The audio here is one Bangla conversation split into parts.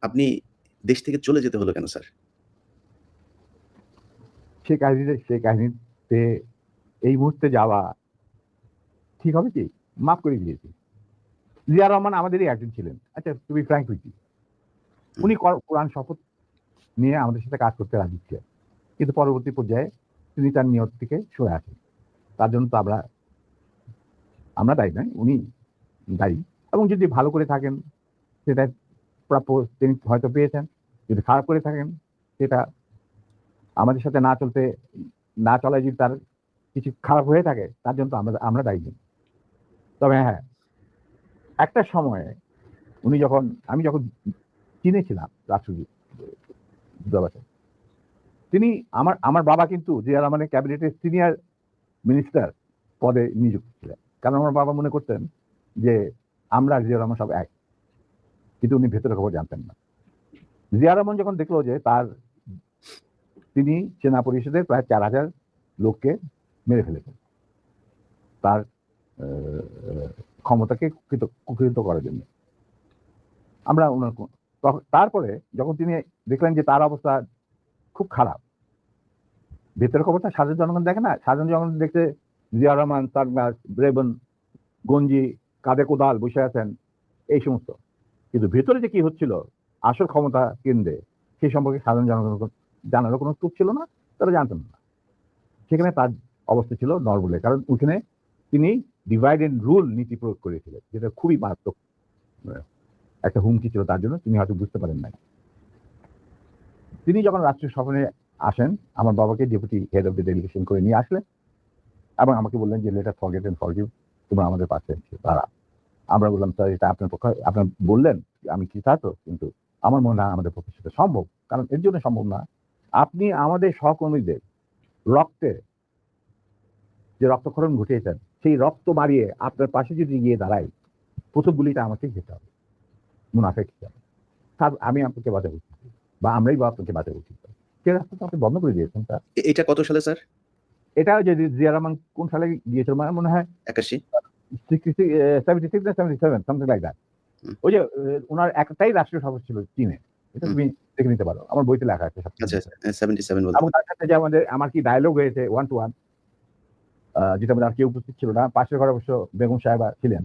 আপনি দেশ থেকে চলে যেতে হলো কেন স্যার? সে কাহিনীতে সে কাহিনীতে এই মুহূর্তে যাওয়া ঠিক হবে কি? মাফ করে দিয়েছি। জিয়া রহমান আমাদেরই একজন ছিলেন। আচ্ছা বি ফ্র্যাঙ্ক ইউ। উনি কর কোরআন শপথ নিয়ে আমাদের সাথে কাজ করতে রাজি ছিলেন। কিন্তু পরবর্তী পর্যায়ে তিনি তার নিয়ত থেকে সরে আসেন। তার জন্য তো আমরা আমরা দায়ী নয়, উনি দায়ী। এবং যদি ভালো করে থাকেন সেটা প্রাপ্য তিনি হয়তো পেয়েছেন। যদি খারাপ করে থাকেন সেটা আমাদের সাথে না চলতে না চলায় যদি তার কিছু খারাপ হয়ে থাকে তার জন্য তো আমরা আমরা দায়ী। তবে হ্যাঁ, একটা সময়ে উনি যখন আমি যখন চীনে ছিলাম রাষ্ট্রদূত দূতাবাসে তিনি আমার আমার বাবা কিন্তু জিয়া রহমানের ক্যাবিনেটের সিনিয়র মিনিস্টার পদে নিযুক্ত ছিলেন। কারণ আমার বাবা মনে করতেন যে আমরা জিয়া রহমান সব এক। কিন্তু উনি ভেতরের খবর জানতেন না। জিয়া রহমান যখন দেখল যে তার তিনি সেনা পরিষদের প্রায় ৪,০০০ লোককে মেরে ফেলেছেন। তার ক্ষমতাকে কুকৃত করার জন্য। আমরা ওনার তারপরে যখন তিনি দেখলেন যে তার অবস্থা খুব খারাপ। ভেতরের খবরটা সাধারণ জনগণ দেখে না? সাধারণ জনগণ দেখছে জিয়া রহমান, সারনাজ, রেবন, গঞ্জি, কাদে কোদাল বসে আছেন এই সমস্ত। কিন্তু ভেতরে যে কি হচ্ছিল আসল ক্ষমতা কেন্দ্রে সেই সম্পর্কে সাধারণ জনগণ জানারও কোনো স্কোপ ছিল না, তারা জানতেন না। সেখানে তার অবস্থা ছিল নরবলে। কারণ ওইখানে তিনি ডিভাইড অ্যান্ড রুল নীতি প্রয়োগ করেছিলেন। যেটা খুবই মারাত্মক একটা হুমকি ছিল তার জন্য তিনি হয়তো বুঝতে পারেন নাই। তিনি যখন রাষ্ট্রীয় সফরে আসেন, আমার বাবাকে deputy head of the delegation করে নিয়ে আসলেন এবং আমাকে বললেন যে লেটার ফরগেট অ্যান্ড ফরগিভ তোমরা আমাদের পাশে দাঁড়াও। আমরা বললাম স্যার এটা আপনার পক্ষে আপনার বললেন আমি কৃতার্থ কিন্তু আমার মনে হয় আমাদের পক্ষে সেটা সম্ভব। কারণ এর জন্য সম্ভব না। আপনি আমাদের সহকর্মীদের রক্তে যে রক্তক্ষরণ ঘটিয়েছেন সেই রক্ত মারিয়ে আপনার পাশে যদি গিয়ে দাঁড়াই, প্রথম গুলিটা আমাকেই খেতে হবে। মুনাফেক হবে তার আমি আপনাকে বাঁচাবো বা আমরাই বা আপনাকে বাঁচাবো? সে রাস্তা তো আপনি বন্ধ করে দিয়েছেন স্যার। এটা কত সালে স্যার? এটা ওই যে জিয়া রহমান কোন সালে গিয়েছিল আমার মনে হয় ৮১ 66 এ 76 না 77 সামথিং লাইক দ্যাট। ওই যে এ উনার একটাই রাষ্ট্রীয় ছিল চীনে। এটা তুমি দেখে নিতে পারো। আমার বইতে লেখা আছে আচ্ছা, আচ্ছা। হ্যাঁ 77 বলতে এবং তার সাথে যে আমাদের আমার কি ডায়ালগ হয়েছে ওয়ান টু ওয়ান যেটা আমাদের কেউ উপস্থিত ছিল না। পাশের ঘরে অবশ্য বেগম সাহেবা ছিলেন।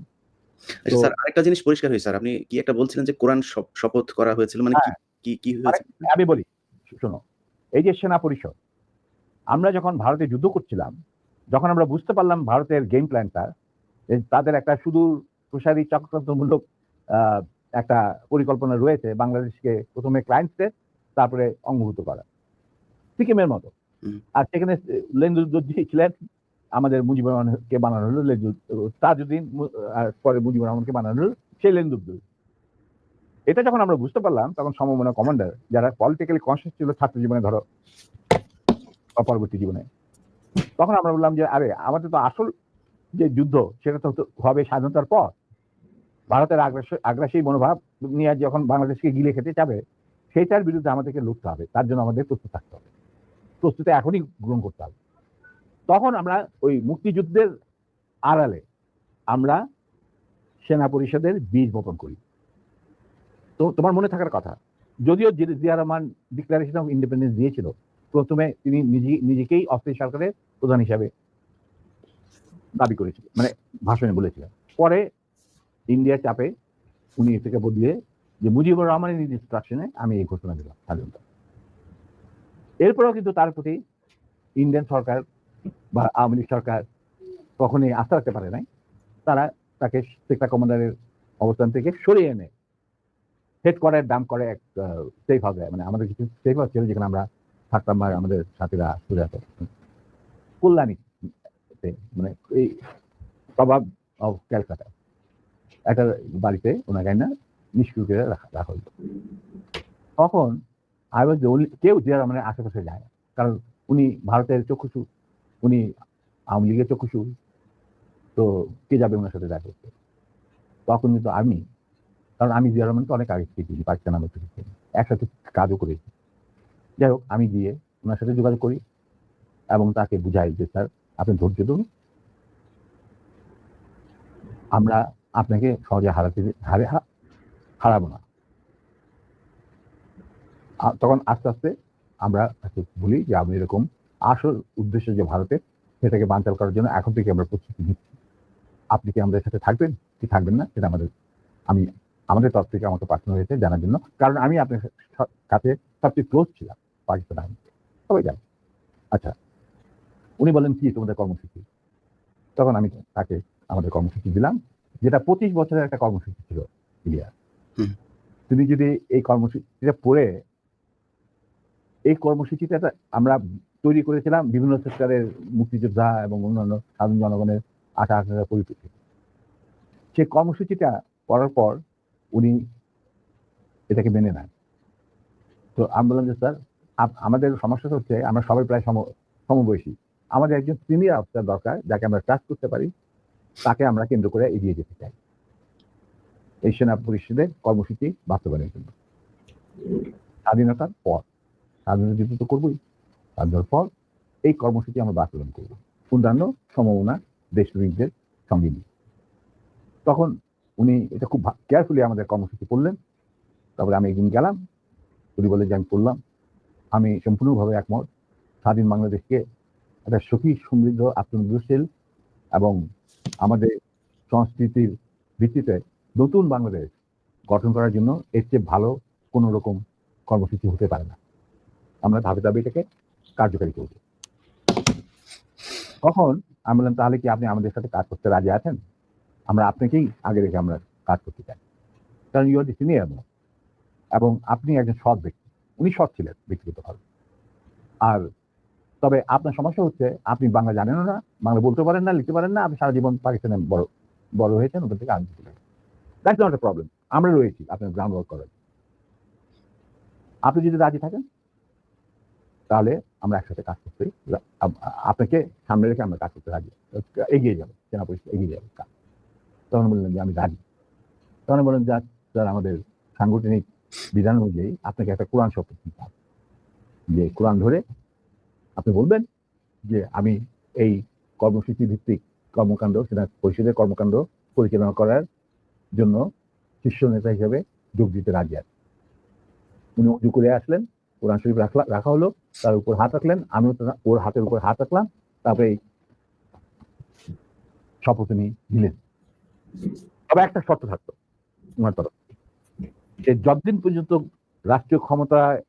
আচ্ছা স্যার আরেকটা জিনিস পরিষ্কার হয়েছে স্যার। আপনি কি একটা বলছিলেন যে কোরআন শপথ করা হয়েছিল মানে কি হ্যাঁ। কি কি হয়েছে? আমি বলি শোনো। এই যে সেনা পরিষদ আমরা যখন ভারতে যুদ্ধ করছিলাম, যখন আমরা বুঝতে পারলাম ভারতের গেম প্ল্যানটা তাদের একটা সুদূর প্রসারী চক্রান্তমূলক একটা পরিকল্পনা রয়েছে বাংলাদেশকে ১ম এ ক্লায়েন্ট স্টেট তারপরে অঙ্গভূত করা। সিকিমের মতো। আর সেখানে এ লেন্দুদ্দোজি ছিলেন আমাদের মুজিবুর রহমানকে বানানো হলো লেন্দু তাজউদ্দিন আর পরে মুজিবুর রহমানকে বানানো হলো সেই লেন্দুদ্দোজি। এটা যখন আমরা বুঝতে পারলাম তখন সমমনা কমান্ডার যারা পলিটিক্যালি কনসিয়াস ছিল ছাত্র জীবনে ধরো পরবর্তী জীবনে। তখন আমরা বললাম যে আরে আমাদের তো আসল যে যুদ্ধ, সেটা তো হবে স্বাধীনতার পর। ভারতের আগ্রাস মনোভাব নিয়ে যখন বাংলাদেশকে গিলে খেতে চাবে সেইটার বিরুদ্ধে আমাদেরকে লড়তে হবে। তার জন্য আমাদের প্রস্তুত থাকতে হবে। প্রস্তুতি এখনই গ্রহণ করতে হবে। তখন আমরা ওই মুক্তিযুদ্ধের আড়ালে আমরা সেনা পরিষদের বীজ বপন করি। তো তোমার মনে থাকার কথা। যদিও Zia Rahman declaration of independence দিয়েছিল। প্রথমে তিনি নিজে নিজেকেই অস্থায়ী সরকারের প্রধান হিসাবে দাবি করেছিল মানে ভাষণে বলেছিলেন। পরে ইন্ডিয়ার চাপে উনি এ থেকে বদলিয়ে যে মুজিবুর রহমানের ইনস্ট্রাকশনে আমি এই ঘোষণা দিলাম স্বাধীনতা। এরপরেও কিন্তু তার প্রতি ইন্ডিয়ান সরকার বা আওয়ামী লীগ সরকার কখনোই আস্থা রাখতে পারে নাই। তারা তাকে সেক্টর কমান্ডারের অবস্থান থেকে সরিয়ে এনে হেড হেডকোয়ার্টার ডাম্প করে এক সেফ হাউসে মানে আমাদের কিছু সেফ হাউস ছিল যেখানে আমরা থাকতাম আমাদের সাথীরা যেত। কল্যাণী তে মানে এই প্রভাব অফ ক্যালকাটা। একটা বাড়িতে ওনাকে আইনা নিষ্ক্রিয় করে রাখা রাখা। তখন আই ওয়াজ কেউ জিয়া রহমানের আশেপাশে যায় কারণ উনি ভারতের চক্ষুশু, উনি আওয়ামী লীগের চক্ষুশু। তো কে যাবে ওনার সাথে দেখা করতে? তখন কিন্তু আমি কারণ আমি জিয়া রহমানকে অনেক আগে থেকে চিনি পাকিস্তান আমল থেকে। একসাথে কাজও করেছি। যাই হোক আমি গিয়ে ওনার সাথে যোগাযোগ করি এবং তাকে বুঝাই যে স্যার আপনি ধৈর্য ধরুন। আমরা আপনাকে সহজে হারাতে হারে হারাবো না। তখন আস্তে আস্তে আমরা বলি যে আমি এরকম আসল উদ্দেশ্য যে ভারতের সেটাকে বানচাল করার জন্য এখন থেকে আমরা প্রস্তুতি নিচ্ছি। আপনি কি আমাদের সাথে থাকবেন? কি থাকবেন না? সেটা আমাদের আমি আমাদের তরফ থেকে আমাকে পাঠানো হয়েছে জানার জন্য। কারণ আমি আপনার কাছে সবচেয়ে ক্লোজ ছিলাম পাকিস্তান আর্মিতে। সবাই জানে। আচ্ছা উনি বলেন কি তোমাদের কর্মসূচি? তখন আমি তাকে আমাদের কর্মসূচি দিলাম যেটা পঁচিশ বছরের একটা কর্মসূচি ছিল ইলিয়া তুমি যদি এই কর্মসূচিটা পড়ে এই কর্মসূচিটা আমরা তৈরি করেছিলাম বিভিন্ন সেক্টরের মুক্তিযোদ্ধা এবং অন্যান্য সাধারণ জনগণের আশা আকাঙ্ক্ষার পরিপ্রেক্ষিতে। সেই কর্মসূচিটা পড়ার পর উনি এটাকে মেনে নেন। তো আমি বললাম যে স্যার আমাদের সমস্যাটা হচ্ছে আমরা সবাই প্রায় সম সমবয়সী। আমাদের একজন সিনিয়র অফিসার দরকার, যাকে আমরা ট্রাস্ট করতে পারি, তাকে আমরা কেন্দ্র করে এগিয়ে যেতে চাই। এই সেনা পরিষদের কর্মসূচি বাস্তবায়নের জন্য। স্বাধীনতার পর, স্বাধীনতা যুদ্ধ তো করবোই, স্বাধীনতার পর এই কর্মসূচি আমরা বাস্তবায়ন করব। অন্যান্য সম্ভাবনা দেশপ্রেমিকদের সঙ্গে নিয়ে। তখন উনি এটা খুব কেয়ারফুলি আমাদের কর্মসূচি পড়লেন তারপরে আমি একদিন গেলাম, উনি বলে যে আমি পড়লাম আমি সম্পূর্ণভাবে একমত। স্বাধীন বাংলাদেশকে একটা সুখী, সমৃদ্ধ, আত্মনির্ভরশীল এবং আমাদের সংস্কৃতির ভিত্তিতে নতুন বাংলাদেশ গঠন করার জন্য এর চেয়ে ভালো কোনো রকম কর্মসূচি হতে পারে না। আমরা ধাপে ধাপে এটাকে কার্যকারী করব তখন আমি বললাম, তাহলে কি আপনি আমাদের সাথে কাজ করতে রাজি আছেন? আমরা আপনাকেই আগে রেখে আমরা কাজ করতে চাই। কারণ ইউ আর সিনিয়র এবং আপনি একজন সৎ ব্যক্তি। উনি সৎ ছিলেন ব্যক্তিগতভাবে। আর তবে আপনার সমস্যা হচ্ছে, আপনি বাংলা জানেন না, বাংলা বলতে পারেন না, লিখতে পারেন না, আপনি সারা জীবন পাকিস্তানে বড় বড় হয়েছেন, ওদের থেকে আনতে দ্যাটস নট এ প্রবলেম আমরা রয়েছি, আপনার গ্রাউন্ড ওয়ার্ক করার। আপনি যদি রাজি থাকেন, তাহলে আমরা একসাথে কাজ করতে, আপনাকে সামনে রেখে আমরা কাজ করতে রাজি। এগিয়ে যাব, সেনা পরিষদ এগিয়ে যাবে, কাজ। তখন বললেন যে আমি রাজি। তখন বললেন যে স্যার আমাদের সাংগঠনিক বিধান অনুযায়ী আপনাকে একটা কোরআন শপথ নিতে হবে। যে কোরআন ধরে আপনি বলবেন যে আমি এই কর্মসূচি ভিত্তিক কর্মকাণ্ড সেনা পরিষদের কর্মকাণ্ড পরিচালনা করার জন্য শীর্ষ নেতা হিসেবে যোগ দিতে রাজি আছেন উনি উঁচু করে আসলেন, কোরআন শরীফ রাখলা, রাখা হলো, তার উপর হাত রাখলেন, আমিও ওর হাতের উপর হাত রাখলাম, তারপরে শপথ উনি দিলেন তবে একটা শর্ত থাকতো ওনার তরফ যে যতদিন পর্যন্ত রাষ্ট্রীয় ক্ষমতায়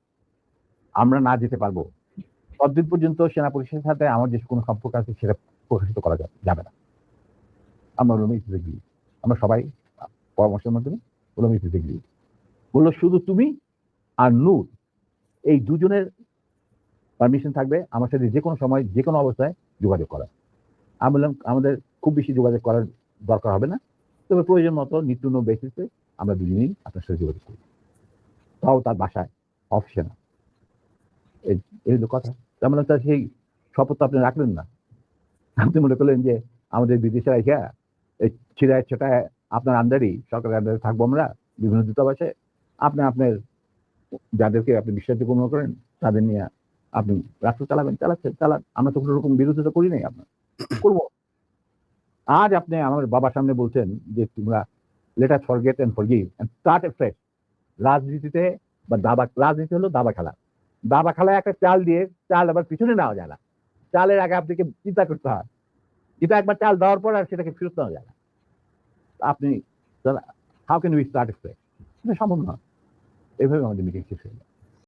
আমরা না যেতে পারব ততদিন পর্যন্ত সেনা পরিষদের সাথে আমার যে কোনো সম্পর্ক আছে সেটা প্রকাশিত করা যাবে না। আমরা ইট এগ্রি আমরা সবাই পরামর্শের মাধ্যমে ইট এগ্রি বলল, শুধু তুমি আর নূর, এই দুজনের পারমিশন থাকবে আমার সাথে যে কোনো সময় যে কোনো অবস্থায় যোগাযোগ করা আমি বললাম, আমাদের খুব বেশি যোগাযোগ করার দরকার হবে না। তবে প্রয়োজন মতো নিত্য বেসিসে আমরা দুজনেই আপনার সাথে যোগাযোগ করি। তাও তার বাসায় অফিসে না। এই হলো কথা। তার মানে তার সেই শপথ আপনি রাখলেন না। আপনি মনে করলেন যে আমাদের বিদেশে রাখা এই ছিড়ায় ছোটায় আপনার আন্ডারই, সরকারের আন্ডারে থাকব আমরা, বিভিন্ন দূতাবাসে। আপনি আপনার যাদেরকে আপনি বিশ্বাসযোগ্য মনে করেন, তাদের নিয়ে আপনি রাষ্ট্র চালাবেন, চালাচ্ছেন, চালান। আমরা তো কোনো রকম বিরোধিতা করি নাই আপনার করব। আজ আপনি আমার বাবার সামনে বলছেন যে তোমরা letter forget and forgive and start a fresh রাজনীতিতে বা দাবা, রাজনীতি হলো দাবা খেলা। দাবা খালায় একটা চাল দিয়ে চাল আবার পিছনে নেওয়া যায় না। চালের আগে আপনাকে চিন্তা করতে হয়। যেটা একবার চাল দেওয়ার পর আর সেটাকে ফেরত নেওয়া যায় না। আপনি হাউ ক্যান উই স্টার্ট এটা সম্ভব নয়। এইভাবে আমাদের মিটিং শেষ হয়ে